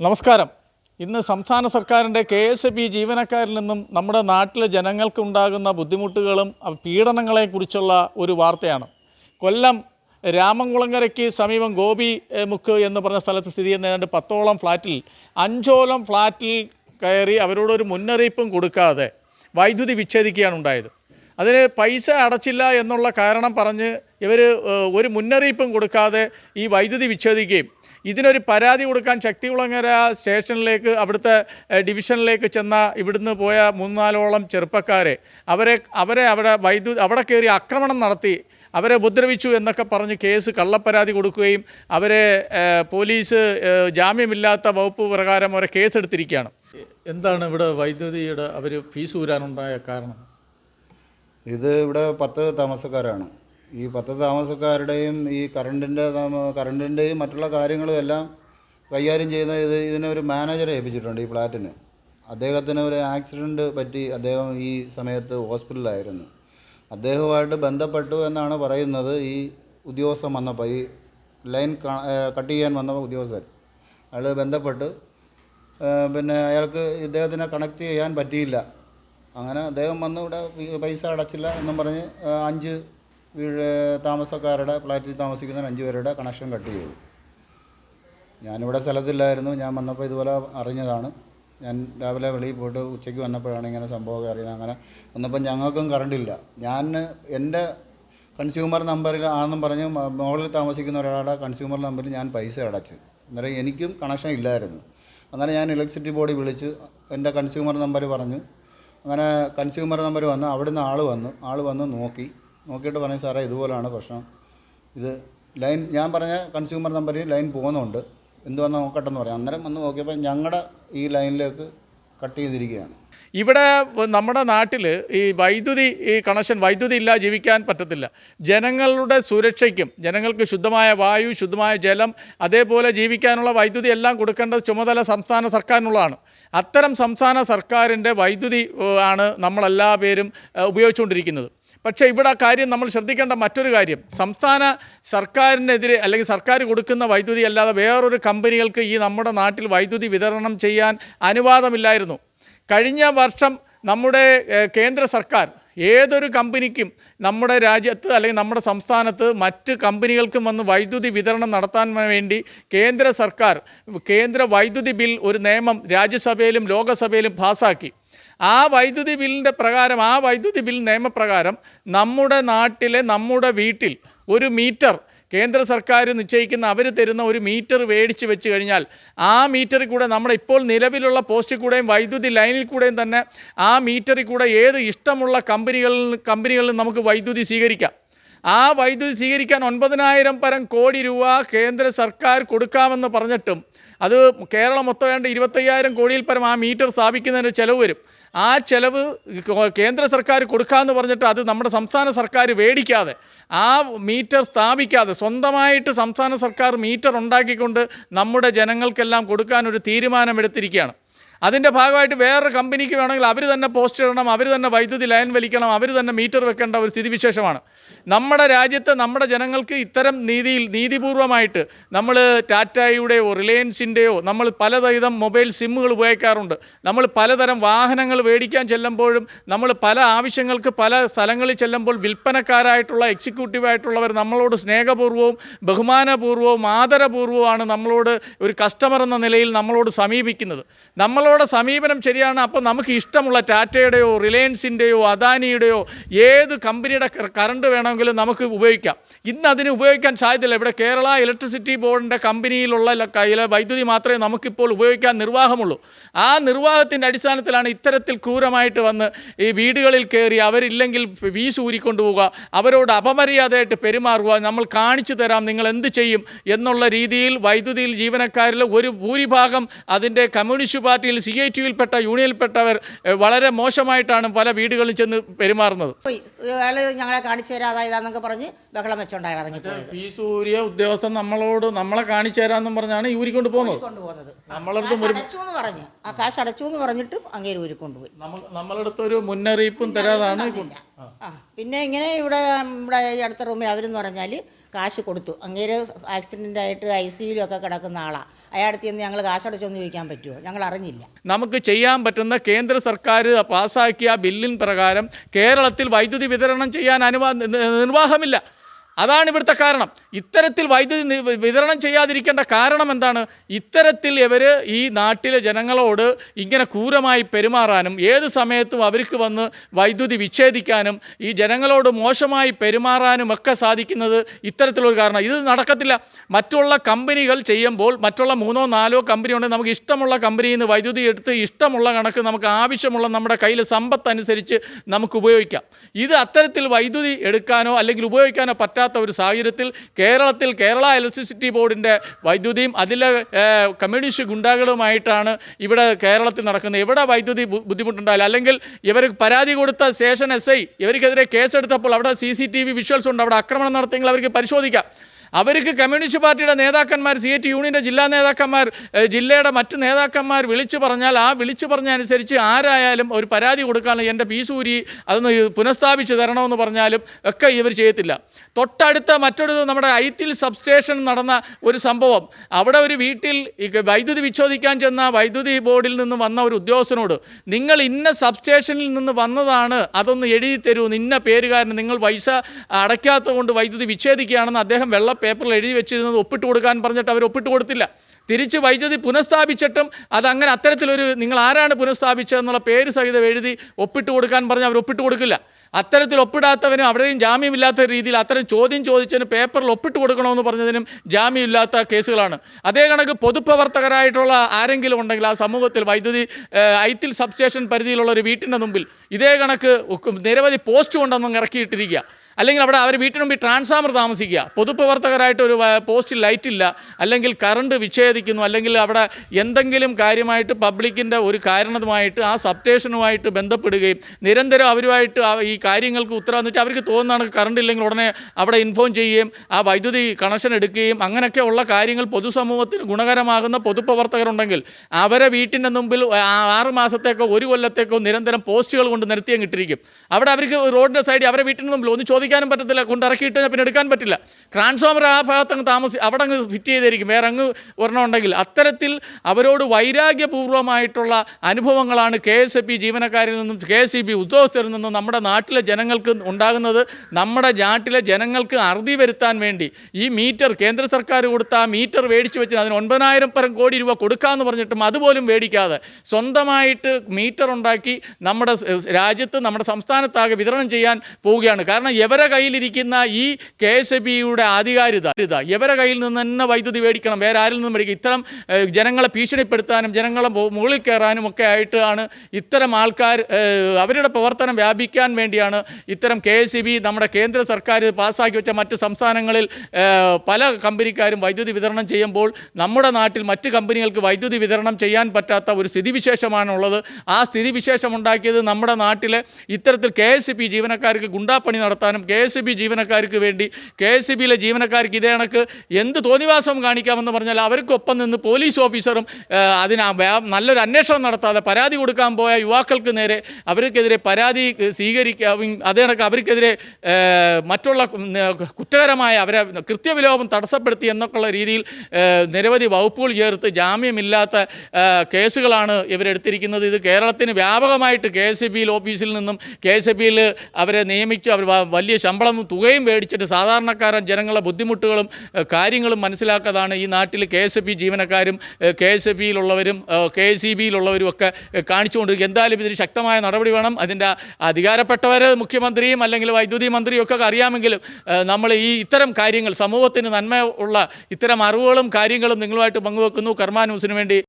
നമസ്കാരം. ഇന്ന് സംസ്ഥാന സർക്കാരിന്റെ കെ എസ് ബി ജീവനക്കാരിൽ നിന്നും നമ്മുടെ നാട്ടിലെ ജനങ്ങൾക്കുണ്ടാകുന്ന ബുദ്ധിമുട്ടുകളും പീഡനങ്ങളെക്കുറിച്ചുള്ള ഒരു വാർത്തയാണ്. കൊല്ലം രാമംകുളങ്ങരയ്ക്ക് സമീപം ഗോപി മുക്ക് എന്ന് പറഞ്ഞ സ്ഥലത്ത് സ്ഥിതി ചെയ്യുന്ന ഏതാണ്ട് പത്തോളം ഫ്ലാറ്റിൽ അഞ്ചോളം ഫ്ലാറ്റിൽ കയറി അവരോടൊരു മുന്നറിയിപ്പും കൊടുക്കാതെ വൈദ്യുതി വിച്ഛേദിക്കുകയാണ് ഉണ്ടായത്. അതിന് പൈസ അടച്ചില്ല എന്നുള്ള കാരണം പറഞ്ഞ് ഇവർ ഒരു മുന്നറിയിപ്പും കൊടുക്കാതെ ഈ വൈദ്യുതി വിച്ഛേദിക്കുകയും ഇതിനൊരു പരാതി കൊടുക്കാൻ ശക്തികുളങ്ങര സ്റ്റേഷനിലേക്ക് അവിടുത്തെ ഡിവിഷനിലേക്ക് ചെന്ന ഇവിടുന്ന് പോയ മൂന്നാലോളം ചെറുപ്പക്കാരെ അവരെ അവരെ അവിടെ വൈദ്യുതി അവിടെ കയറി ആക്രമണം നടത്തി അവരെ ഉപദ്രവിച്ചു എന്നൊക്കെ പറഞ്ഞ് കേസ് കള്ളപ്പരാതി കൊടുക്കുകയും അവരെ പോലീസ് ജാമ്യമില്ലാത്ത വകുപ്പ് പ്രകാരം അവരെ കേസെടുത്തിരിക്കുകയാണ്. എന്താണ് ഇവിടെ വൈദ്യുതിയുടെ അവർ ഫീസ് ഊരാനുണ്ടായ കാരണം? ഇത് ഇവിടെ പത്ത് താമസക്കാരാണ്. ഈ പത്ത് താമസക്കാരുടെയും ഈ കറണ്ടിന്റെ കറണ്ടിന്റെയും മറ്റുള്ള കാര്യങ്ങളും എല്ലാം കൈകാര്യം ചെയ്യുന്ന ഇത് ഇതിനൊരു മാനേജറെ ഏൽപ്പിച്ചിട്ടുണ്ട് ഈ ഫ്ലാറ്റിന്. അദ്ദേഹത്തിന് ഒരു ആക്സിഡന്റ് പറ്റി അദ്ദേഹം ഈ സമയത്ത് ഹോസ്പിറ്റലിലായിരുന്നു. അദ്ദേഹവുമായിട്ട് ബന്ധപ്പെട്ടു എന്നാണ് പറയുന്നത് ഈ ഉദ്യോഗസ്ഥൻ വന്നപ്പോൾ ഈ ലൈൻ കട്ട് ചെയ്യാൻ വന്ന ഉദ്യോഗസ്ഥൻ. അയാൾ ബന്ധപ്പെട്ട് പിന്നെ അയാൾക്ക് ഇദ്ദേഹത്തിനെ കണക്ട് ചെയ്യാൻ പറ്റിയില്ല. അങ്ങനെ അദ്ദേഹം വന്ന് ഇവിടെ പൈസ അടച്ചില്ല എന്നും പറഞ്ഞ് അഞ്ച് വീട് താമസക്കാരുടെ ഫ്ലാറ്റിൽ താമസിക്കുന്ന അഞ്ച് പേരുടെ കണക്ഷൻ കട്ട് ചെയ്തു. ഞാനിവിടെ സ്ഥലത്തില്ലായിരുന്നു. ഞാൻ വന്നപ്പോൾ ഇതുപോലെ അറിഞ്ഞതാണ്. ഞാൻ രാവിലെ വെളിയിൽ പോയിട്ട് ഉച്ചയ്ക്ക് വന്നപ്പോഴാണ് ഇങ്ങനെ സംഭവമൊക്കെ അറിയുന്നത്. അങ്ങനെ വന്നപ്പോൾ ഞങ്ങൾക്കും കറണ്ടില്ല ഞാൻ എന്റെ കൺസ്യൂമർ നമ്പറിൽ ആണെന്നും പറഞ്ഞ് മുകളിൽ താമസിക്കുന്ന ഒരാളുടെ കൺസ്യൂമർ നമ്പറിൽ ഞാൻ പൈസ അടച്ച്. അന്നേരം എനിക്കും കണക്ഷൻ ഇല്ലായിരുന്നു. അങ്ങനെ ഞാൻ ഇലക്ട്രിസിറ്റി ബോർഡ് വിളിച്ച് എന്റെ കൺസ്യൂമർ നമ്പർ പറഞ്ഞു. അങ്ങനെ കൺസ്യൂമർ നമ്പർ വന്ന് അവിടുന്ന് ആൾ വന്നു. ആൾ വന്ന് നോക്കി. നോക്കിയിട്ട് പറയും സാറേ ഇതുപോലെയാണ് പ്രശ്നം. ഇത് ലൈൻ ഞാൻ പറഞ്ഞ കൺസ്യൂമർ നമ്പറിൽ ലൈൻ പോകുന്നുണ്ട്. എന്ത് വന്നാൽ നോക്കട്ടെ എന്ന് പറയാം. അന്നേരം വന്ന് നോക്കിയപ്പോൾ ഞങ്ങളുടെ ഈ ലൈനിലേക്ക് കട്ട് ചെയ്തിരിക്കുകയാണ്. ഇവിടെ നമ്മുടെ നാട്ടിൽ ഈ വൈദ്യുതി ഈ കണക്ഷൻ വൈദ്യുതി ഇല്ല ജീവിക്കാൻ പറ്റത്തില്ല. ജനങ്ങളുടെ സുരക്ഷയ്ക്കും ജനങ്ങൾക്ക് ശുദ്ധമായ വായു ശുദ്ധമായ ജലം അതേപോലെ ജീവിക്കാനുള്ള വൈദ്യുതി എല്ലാം കൊടുക്കേണ്ടത് ചുമതല സംസ്ഥാന സർക്കാരിനുള്ളതാണ്. അത്തരം സംസ്ഥാന സർക്കാരിന്റെ വൈദ്യുതി ആണ് നമ്മളെല്ലാ പേരും ഉപയോഗിച്ചുകൊണ്ടിരിക്കുന്നത്. പക്ഷേ ഇവിടെ കാര്യം നമ്മൾ ശ്രദ്ധിക്കേണ്ട മറ്റൊരു കാര്യം. സംസ്ഥാന സർക്കാരിനെതിരെ അല്ലെങ്കിൽ സർക്കാർ കൊടുക്കുന്ന വൈദ്യുതി അല്ലാതെ വേറൊരു കമ്പനികൾക്ക് ഈ നമ്മുടെ നാട്ടിൽ വൈദ്യുതി വിതരണം ചെയ്യാൻ അനുവാദമില്ലായിരുന്നു. കഴിഞ്ഞ വർഷം നമ്മുടെ കേന്ദ്ര സർക്കാർ ഏതൊരു കമ്പനിക്കും നമ്മുടെ രാജ്യത്ത് അല്ലെങ്കിൽ നമ്മുടെ സംസ്ഥാനത്ത് മറ്റ് കമ്പനികൾക്കും വന്ന് വൈദ്യുതി വിതരണം നടത്താൻ വേണ്ടി കേന്ദ്ര സർക്കാർ കേന്ദ്ര വൈദ്യുതി ബിൽ ഒരു നിയമം രാജ്യസഭയിലും ലോകസഭയിലും പാസാക്കി. ആ വൈദ്യുതി ബില്ലിന്റെ പ്രകാരം ആ വൈദ്യുതി ബിൽ നിയമപ്രകാരം നമ്മുടെ നാട്ടിലെ നമ്മുടെ വീട്ടിൽ ഒരു മീറ്റർ കേന്ദ്ര സർക്കാർ നിശ്ചയിക്കുന്ന അവർ തരുന്ന ഒരു മീറ്റർ മേടിച്ച് വെച്ച് കഴിഞ്ഞാൽ ആ മീറ്ററിൽ കൂടെ നമ്മുടെ ഇപ്പോൾ നിലവിലുള്ള പോസ്റ്റിൽ കൂടെയും വൈദ്യുതി ലൈനിൽ കൂടെയും തന്നെ ആ മീറ്ററിൽ കൂടെ ഏത് ഇഷ്ടമുള്ള കമ്പനികളിൽ കമ്പനികളിൽ നമുക്ക് വൈദ്യുതി സ്വീകരിക്കാം. ആ വൈദ്യുതി സ്വീകരിക്കാൻ ഒൻപതിനായിരം പരം കോടി രൂപ കേന്ദ്ര സർക്കാർ കൊടുക്കാമെന്ന് പറഞ്ഞിട്ടും അത് കേരളം മൊത്തം വേണ്ട ഇരുപത്തയ്യായിരം കോടിയിൽ പരം ആ മീറ്റർ സ്ഥാപിക്കുന്നതിന് ചിലവ് വരും. ആ ചെലവ് കേന്ദ്ര സർക്കാർ കൊടുക്കാമെന്ന് പറഞ്ഞിട്ട് അത് നമ്മുടെ സംസ്ഥാന സർക്കാർ മേടിക്കാതെ ആ മീറ്റർ സ്ഥാപിക്കാതെ സ്വന്തമായിട്ട് സംസ്ഥാന സർക്കാർ മീറ്റർ ഉണ്ടാക്കിക്കൊണ്ട് നമ്മുടെ ജനങ്ങൾക്കെല്ലാം കൊടുക്കാൻ ഒരു തീരുമാനമെടുത്തിരിക്കുകയാണ്. അതിന്റെ ഭാഗമായിട്ട് വേറൊരു കമ്പനിക്ക് വേണമെങ്കിൽ അവർ തന്നെ പോസ്റ്റ് ഇടണം അവർ തന്നെ വൈദ്യുതി ലൈൻ വലിക്കണം അവർ തന്നെ മീറ്റർ വെക്കേണ്ട ഒരു സ്ഥിതിവിശേഷമാണ്. നമ്മുടെ രാജ്യത്ത് നമ്മുടെ ജനങ്ങൾക്ക് ഇത്തരം നീതിയിൽ നീതിപൂർവമായിട്ട് നമ്മൾ ടാറ്റയുടെയോ റിലയൻസിന്റെയോ നമ്മൾ പലതരം മൊബൈൽ സിമ്മുകൾ ഉപയോഗിക്കാറുണ്ട്. നമ്മൾ പലതരം വാഹനങ്ങൾ മേടിക്കാൻ ചെല്ലുമ്പോഴും നമ്മൾ പല ആവശ്യങ്ങൾക്ക് പല സ്ഥലങ്ങളിൽ ചെല്ലുമ്പോൾ വിൽപ്പനക്കാരായിട്ടുള്ള എക്സിക്യൂട്ടീവായിട്ടുള്ളവർ നമ്മളോട് സ്നേഹപൂർവവും ബഹുമാനപൂർവവും ആദരപൂർവമാണ് നമ്മളോട് ഒരു കസ്റ്റമർ എന്ന നിലയിൽ നമ്മളോട് സമീപിക്കുന്നത്. നമ്മളോട് സമീപനം ശരിയാണ്. അപ്പോൾ നമുക്ക് ഇഷ്ടമുള്ള ടാറ്റയുടെയോ റിലയൻസിന്റെയോ അദാനിയുടെയോ ഏത് കമ്പനിയുടെ കറണ്ട് വേണമെങ്കിലും നമുക്ക് ഉപയോഗിക്കാം. ഇന്ന് അതിന് ഉപയോഗിക്കാൻ സാധ്യതയില്ല. ഇവിടെ കേരള ഇലക്ട്രിസിറ്റി ബോർഡിന്റെ കമ്പനിയിലുള്ള വൈദ്യുതി മാത്രമേ നമുക്കിപ്പോൾ ഉപയോഗിക്കാൻ നിർവാഹമുള്ളൂ. ആ നിർവാഹത്തിന്റെ അടിസ്ഥാനത്തിലാണ് ഇത്തരത്തിൽ ക്രൂരമായിട്ട് വന്ന് ഈ വീടുകളിൽ കയറി അവരില്ലെങ്കിൽ വീസ് ഊരിക്കൊണ്ടുപോവുക അവരോട് അപമര്യാദയായിട്ട് പെരുമാറുക നമ്മൾ കാണിച്ചു തരാം നിങ്ങൾ എന്ത് ചെയ്യും എന്നുള്ള രീതിയിൽ വൈദ്യുതിയിൽ ജീവനക്കാരിൽ ഒരു ഭൂരിഭാഗം അതിന്റെ കമ്മ്യൂണിസ്റ്റ് പാർട്ടിയിൽ സി ഐ ടിയിൽപ്പെട്ട യൂണിയനിൽപ്പെട്ടവർ വളരെ മോശമായിട്ടാണ് പല വീടുകളിൽ ചെന്ന് പെരുമാറുന്നത്. അയാൾ ഞങ്ങളെ കാണിച്ചു തരാതായതാന്നൊക്കെ ഇതാന്നൊക്കെ പറഞ്ഞ് ബഹളം വെച്ചോണ്ടായിരുന്നു പി സൂര്യ ഉദ്യോഗസ്ഥൻ നമ്മളോട് നമ്മളെ കാണിച്ചു തരാന്നും പറഞ്ഞാണ് ഈ ഊരിക്കൊണ്ട് പോകുന്നത്. കൊണ്ടുപോകുന്നത് നമ്മളടുത്ത് കാശ് അടച്ചു എന്ന് പറഞ്ഞ്. ആ കാശ് അടച്ചു എന്ന് പറഞ്ഞിട്ടും അങ്ങേര് ഊരി നമ്മളടുത്ത് ഒരു മുന്നറിയിപ്പും തരാതാണ്. ആ. പിന്നെ ഇങ്ങനെ ഇവിടെ ഇവിടെ ഈ അടുത്ത റൂമിൽ അവരെന്ന് പറഞ്ഞാൽ കാശ് കൊടുത്തു. അങ്ങേര് ആക്സിഡന്റ് ആയിട്ട് ഐ സിയിലൊക്കെ കിടക്കുന്ന ആളാണ് അയാളുടെ ചെന്ന് ഞങ്ങൾ കാശടച്ചൊന്ന് ചോദിക്കാൻ പറ്റുമോ ഞങ്ങൾ അറിഞ്ഞില്ല. നമുക്ക് ചെയ്യാൻ പറ്റുന്ന കേന്ദ്ര സർക്കാർ പാസ്സാക്കിയ ബില്ലിൻ പ്രകാരം കേരളത്തിൽ വൈദ്യുതി വിതരണം ചെയ്യാൻ അനുവാ നിർവാഹമില്ല. അതാണ് ഇവിടുത്തെ കാരണം. ഇത്തരത്തിൽ വൈദ്യുതി വിതരണം ചെയ്യാതിരിക്കേണ്ട കാരണം എന്താണ്? ഇത്തരത്തിൽ ഇവർ ഈ നാട്ടിലെ ജനങ്ങളോട് ഇങ്ങനെ ക്രൂരമായി പെരുമാറാനും ഏത് സമയത്തും അവർക്ക് വന്ന് വൈദ്യുതി വിച്ഛേദിക്കാനും ഈ ജനങ്ങളോട് മോശമായി പെരുമാറാനും ഒക്കെ സാധിക്കുന്നത് ഇത്തരത്തിലൊരു കാരണം ഇത് നടക്കത്തില്ല. മറ്റുള്ള കമ്പനികൾ ചെയ്യുമ്പോൾ മറ്റുള്ള മൂന്നോ നാലോ കമ്പനി ഉണ്ടെങ്കിൽ നമുക്ക് ഇഷ്ടമുള്ള കമ്പനിയിൽ നിന്ന് വൈദ്യുതി എടുത്ത് ഇഷ്ടമുള്ള കണക്ക് നമുക്ക് ആവശ്യമുള്ള നമ്മുടെ കയ്യിൽ സമ്പത്ത് അനുസരിച്ച് നമുക്ക് ഉപയോഗിക്കാം. ഇത് അത്തരത്തിൽ വൈദ്യുതി എടുക്കാനോ അല്ലെങ്കിൽ ഉപയോഗിക്കാനോ പറ്റാത്ത ഒരു സാഹചര്യത്തിൽ കേരളത്തിൽ കേരള ഇലക്ട്രിസിറ്റി ബോർഡിന്റെ വൈദ്യുതിയും അതിലെ കമ്മ്യൂണിസ്റ്റ് ഗുണ്ടാകളുമായിട്ടാണ് ഇവിടെ കേരളത്തിൽ നടക്കുന്നത്. എവിടെ വൈദ്യുതി ബുദ്ധിമുട്ടുണ്ടായാലും അല്ലെങ്കിൽ ഇവർ പരാതി കൊടുത്ത സ്റ്റേഷൻ എസ് ഐ ഇവർക്കെതിരെ കേസെടുത്തപ്പോൾ അവിടെ C C T V visuals ഉണ്ട് അവിടെ ആക്രമണം നടത്തിയെങ്കിൽ അവർക്ക് പരിശോധിക്കാം. അവർക്ക് കമ്മ്യൂണിസ്റ്റ് പാർട്ടിയുടെ നേതാക്കന്മാർ സി എ ടി യൂണിയന്റെ ജില്ലാ നേതാക്കന്മാർ ജില്ലയുടെ മറ്റ് നേതാക്കന്മാർ വിളിച്ചു പറഞ്ഞാൽ ആ വിളിച്ചു പറഞ്ഞ അനുസരിച്ച് ആരായാലും ഒരു പരാതി കൊടുക്കാനുള്ള എന്റെ പീസൂരി അതൊന്ന് പുനഃസ്ഥാപിച്ച് തരണമെന്ന് പറഞ്ഞാലും ഒക്കെ ഇവർ ചെയ്യത്തില്ല. തൊട്ടടുത്ത മറ്റൊരു നമ്മുടെ ഐത്തിൽ സബ്സ്റ്റേഷൻ നടന്ന ഒരു സംഭവം. അവിടെ ഒരു വീട്ടിൽ വൈദ്യുതി വിച്ഛോദിക്കാൻ ചെന്ന വൈദ്യുതി ബോർഡിൽ നിന്ന് വന്ന ഒരു ഉദ്യോഗസ്ഥനോട് നിങ്ങൾ ഇന്ന സബ്സ്റ്റേഷനിൽ നിന്ന് വന്നതാണ് അതൊന്ന് എഴുതി തരൂ ഇന്ന പേരുകാരന് നിങ്ങൾ പൈസ അടയ്ക്കാത്തത് കൊണ്ട് വൈദ്യുതി വിച്ഛേദിക്കുകയാണെന്ന് അദ്ദേഹം വെള്ള പേപ്പറിൽ എഴുതി വെച്ചിരുന്നത് ഒപ്പിട്ട് കൊടുക്കാൻ പറഞ്ഞിട്ട് അവർ ഒപ്പിട്ട് കൊടുത്തില്ല. തിരിച്ച് വൈദ്യുതി പുനഃസ്ഥാപിച്ചിട്ടും അതങ്ങനെ അത്തരത്തിലൊരു നിങ്ങൾ ആരാണ് പുനഃസ്ഥാപിച്ചതെന്നുള്ള പേര് സഹിതം എഴുതി ഒപ്പിട്ട് കൊടുക്കാൻ പറഞ്ഞ് അവർ ഒപ്പിട്ട് കൊടുക്കില്ല. അത്തരത്തിൽ ഒപ്പിടാത്തവനും അവിടെയും ജാമ്യമില്ലാത്ത രീതിയിൽ അത്തരം ചോദ്യം ചോദിച്ചതിന് പേപ്പറിൽ ഒപ്പിട്ട് കൊടുക്കണമെന്ന് പറഞ്ഞതിനും ജാമ്യമില്ലാത്ത കേസുകളാണ്. അതേ കണക്ക് പൊതുപ്രവർത്തകരായിട്ടുള്ള ആരെങ്കിലും ഉണ്ടെങ്കിൽ ആ സമൂഹത്തിൽ വൈദ്യുതി ഐത്തിൽ സബ്സ്റ്റേഷൻ പരിധിയിലുള്ള ഒരു വീട്ടിന്റെ മുമ്പിൽ ഇതേ കണക്ക് നിരവധി പോസ്റ്റ് കൊണ്ടൊന്നും ഇറക്കിയിട്ടിരിക്കുക. അല്ലെങ്കിൽ അവിടെ അവർ വീട്ടിന് മുമ്പിൽ ട്രാൻസ്ഫാമർ താമസിക്കുക. പൊതുപ്രവർത്തകരായിട്ട് ഒരു പോസ്റ്റ് പോസ്റ്റിൽ ലൈറ്റ് ഇല്ല. അല്ലെങ്കിൽ കറണ്ട് വിച്ഛേദിക്കുന്നു. അല്ലെങ്കിൽ അവിടെ എന്തെങ്കിലും കാര്യമായിട്ട് പബ്ലിക്കിന്റെ ഒരു കാരണതുമായിട്ട് ആ സബ്സ്റ്റേഷനുമായിട്ട് ബന്ധപ്പെടുകയും നിരന്തരം അവരുമായിട്ട് ഈ കാര്യങ്ങൾക്ക് ഉത്തരവാദിത്വം വെച്ചാൽ അവർക്ക് തോന്നുന്നതാണ് കറണ്ട് ഇല്ലെങ്കിൽ ഉടനെ അവിടെ ഇൻഫോം ചെയ്യുകയും ആ വൈദ്യുതി കണക്ഷൻ എടുക്കുകയും അങ്ങനെയൊക്കെ ഉള്ള കാര്യങ്ങൾ പൊതുസമൂഹത്തിന് ഗുണകരമാകുന്ന പൊതുപ്രവർത്തകരുണ്ടെങ്കിൽ അവരെ വീട്ടിന്റെ മുമ്പിൽ ആറ് മാസത്തേക്കോ ഒരു കൊല്ലത്തേക്കോ നിരന്തരം പോസ്റ്റുകൾ കൊണ്ട് നിർത്തിയും കിട്ടിയിരിക്കും അവിടെ അവർക്ക് റോഡിന്റെ സൈഡിൽ അവരെ വീട്ടിൽ മുമ്പിൽ ഒന്ന് ചോദിക്കാനും പറ്റത്തില്ല കൊണ്ട് ഇറക്കിയിട്ട് പിന്നെ എടുക്കാൻ പറ്റില്ല. ട്രാൻസ്ഫോമർ ആ ഭാഗത്ത് അങ്ങ് താമസി അവിടെ അങ്ങ് ഫിറ്റ് ചെയ്തിരിക്കും. വേറെ അങ്ങ് ഒരെണ്ണം ഉണ്ടെങ്കിൽ. അത്തരത്തിൽ അവരോട് വൈരാഗ്യപൂർവമായിട്ടുള്ള അനുഭവങ്ങളാണ് കെ എസ് എ പി ജീവനക്കാരിൽ നിന്നും കെ എസ് ഇ ബി ഉദ്യോഗസ്ഥരിൽ നിന്നും നമ്മുടെ നാട്ടിലെ ജനങ്ങൾക്ക് ഉണ്ടാകുന്നത്. നമ്മുടെ നാട്ടിലെ ജനങ്ങൾക്ക് അറുതി വരുത്താൻ വേണ്ടി ഈ മീറ്റർ കേന്ദ്ര സർക്കാർ കൊടുത്ത ആ മീറ്റർ മേടിച്ച് വെച്ച് അതിന് ഒൻപതിനായിരം പരം കോടി രൂപ കൊടുക്കാമെന്ന് പറഞ്ഞിട്ടും അതുപോലും മേടിക്കാതെ സ്വന്തമായിട്ട് മീറ്റർ ഉണ്ടാക്കി നമ്മുടെ രാജ്യത്ത് നമ്മുടെ സംസ്ഥാനത്താകെ വിതരണം ചെയ്യാൻ പോവുകയാണ്. കാരണം ഇവരെ കയ്യിലിരിക്കുന്ന ഈ കെ എസ് എ ബിയുടെ ആധികാരികത ഇവരെ കയ്യിൽ നിന്ന് തന്നെ വൈദ്യുതി മേടിക്കണം. വേറെ ആരിൽ നിന്നും മേടിക്കും. ഇത്തരം ജനങ്ങളെ ഭീഷണിപ്പെടുത്താനും ജനങ്ങളെ മുകളിൽ കയറാനും ഒക്കെ ആയിട്ടാണ് ഇത്തരം ആൾക്കാർ അവരുടെ പ്രവർത്തനം വ്യാപിക്കാൻ വേണ്ടിയാണ് ഇത്തരം കെ എസ് ബി നമ്മുടെ കേന്ദ്ര സർക്കാർ പാസ്സാക്കി വെച്ച മറ്റ് സംസ്ഥാനങ്ങളിൽ പല കമ്പനിക്കാരും വൈദ്യുതി വിതരണം ചെയ്യുമ്പോൾ നമ്മുടെ നാട്ടിൽ മറ്റ് കമ്പനികൾക്ക് വൈദ്യുതി വിതരണം ചെയ്യാൻ പറ്റാത്ത ഒരു സ്ഥിതിവിശേഷമാണുള്ളത്. ആ സ്ഥിതിവിശേഷം ഉണ്ടാക്കിയത് നമ്മുടെ നാട്ടിലെ ഇത്തരത്തിൽ കെ എസ് ബി ജീവനക്കാർക്ക് ഗുണ്ടാപ്പണി നടത്താനും കെ എസ് ബി ജീവനക്കാർക്ക് വേണ്ടി കെ എസ് ബിയിലെ ജീവനക്കാർക്ക് ഇതേ കണക്ക് എന്ത് തോന്നിവാസം കാണിക്കാമെന്ന് പറഞ്ഞാൽ അവർക്കൊപ്പം നിന്ന് പോലീസ് ഓഫീസറും അതിന് നല്ലൊരു അന്വേഷണം നടത്താതെ പരാതി കൊടുക്കാൻ പോയ യുവാക്കൾക്ക് നേരെ അവർക്കെതിരെ പരാതി സ്വീകരിക്കും അതേ കണക്ക് അവർക്കെതിരെ മറ്റുള്ള കുറ്റകരമായ അവരെ കൃത്യവിലോപം തടസ്സപ്പെടുത്തി എന്നൊക്കെയുള്ള രീതിയിൽ നിരവധി വകുപ്പുകൾ ചേർത്ത് ജാമ്യമില്ലാത്ത കേസുകളാണ് ഇവരെടുത്തിരിക്കുന്നത്. ഇത് കേരളത്തിന് വ്യാപകമായിട്ട് കെ എസ് ബിയിൽ ഓഫീസിൽ നിന്നും കെ എസ് ബിയിൽ അവരെ നിയമിച്ച് അവർ വ- വലിയ ശമ്പളവും തുകയും മേടിച്ചിട്ട് സാധാരണക്കാരൻ ജനങ്ങളെ ബുദ്ധിമുട്ടുകളും കാര്യങ്ങളും മനസ്സിലാക്കാതാണ് ഈ നാട്ടിൽ കെ എസ് ബി ജീവനക്കാരും കെ എസ് എഫ് ബിയിലുള്ളവരും കെ എസ് ഇ ബിയിലുള്ളവരും ഒക്കെ കാണിച്ചുകൊണ്ടിരിക്കുക. എന്തായാലും ഇതിന് ശക്തമായ നടപടി വേണം. അതിന്റെ അധികാരപ്പെട്ടവർ മുഖ്യമന്ത്രിയും അല്ലെങ്കിൽ വൈദ്യുതി മന്ത്രിയും ഒക്കെ അറിയാമെങ്കിലും നമ്മൾ ഈ ഇത്തരം കാര്യങ്ങൾ സമൂഹത്തിന് നന്മ ഉള്ള ഇത്തരം അറിവുകളും കാര്യങ്ങളും നിങ്ങളുമായിട്ട് പങ്കുവെക്കുന്നു. കർമ്മ ന്യൂസിന് വേണ്ടി